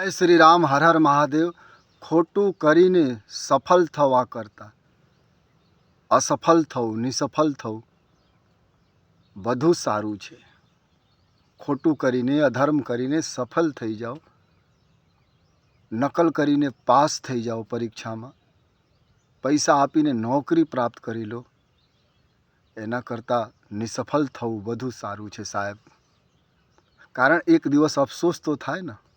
જય શ્રી રામ, હર હર મહાદેવ. ખોટું કરીને સફળ થવા કરતાં. અસફળ થવું નિસફળ થવું બધું સારું છે. ખોટું કરીને, અધર્મ કરીને સફળ થઈ જાઓ. નકલ કરીને પાસ થઈ જાઓ પરીક્ષામાં. પૈસા આપીને નોકરી પ્રાપ્ત કરી લો. એના કરતાં નિસફળ થવું વધુ સારું છે સાહેબ. કારણ એક દિવસ અફસોસ તો થાય ને.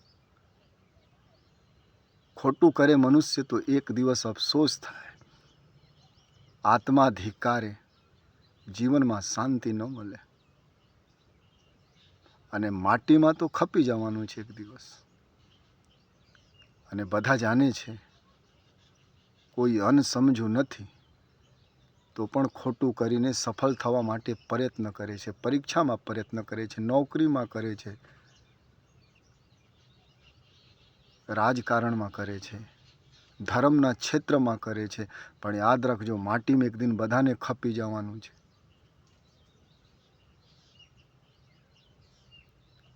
ખોટું કરે મનુષ્ય તો એક દિવસ અફસોસ થાય. આત્માધિકારે જીવનમાં શાંતિ ન મળે. અને માટીમાં તો ખપી જવાનું છે એક દિવસ. અને બધા જાણે છે, કોઈ અનસમજુ નથી, તો પણ ખોટું કરીને સફળ થવા માટે પ્રયત્ન કરે છે, પરીક્ષામાં પ્રયત્ન કરે છે, નોકરીમાં કરે છે રાજકારણમાં કરે છે, ધર્મના ક્ષેત્રમાં કરે છે, પણ યાદ રાખજો માટીમાં એક દિન બધાને ખપી જવાનું છે.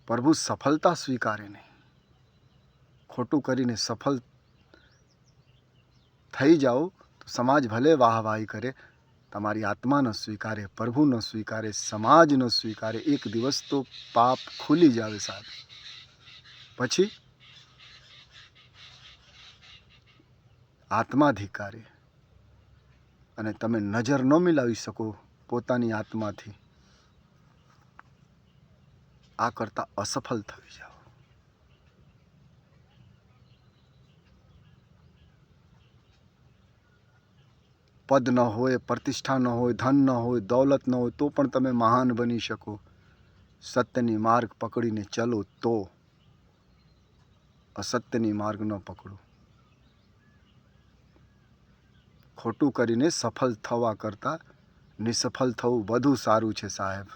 પ્રભુ સફળતા સ્વીકારે નહીં. ખોટું કરીને સફળ થઈ જાઓ, તો સમાજ ભલે વાહવાહી કરે, તમારી આત્મા ન સ્વીકારે, પ્રભુ ન સ્વીકારે, સમાજ ન સ્વીકારે, એક દિવસ તો પાપ ખુલી જાવે સાહેબ. પછી આત્મા ધિકારે અને તમે નજર ન મિલાવી શકો પોતાની આત્માથી. આ કરતાં અસફળ થઈ જાઓ. પદ ન હોય, પ્રતિષ્ઠા ન હોય, ધન ન હોય, દોલત ન હોય, તો પણ તમે મહાન બની શકો. સત્યની માર્ગ પકડીને ચલો તો. અસત્યની માર્ગ ન પકડો. ખોટું કરીને સફળ થવા કરતાં નિસફળ થવું વધુ સારું છે સાહેબ.